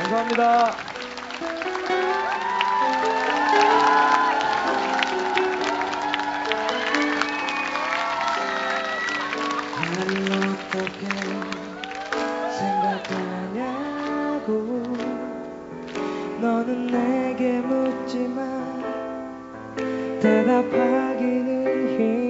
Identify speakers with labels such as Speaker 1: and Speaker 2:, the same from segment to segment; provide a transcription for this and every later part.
Speaker 1: 감사합니다.
Speaker 2: 어떻게 생각하냐고 너는 내게 묻지만 대답하기는 힘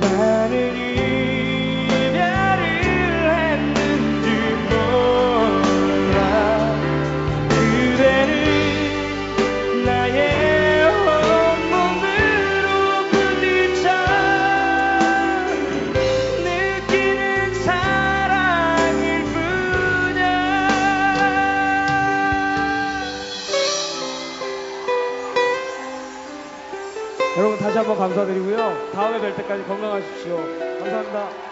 Speaker 2: 나기 여러분 다시 한번 감사드리고요. 다음에 뵐 때까지 건강하십시오. 감사합니다.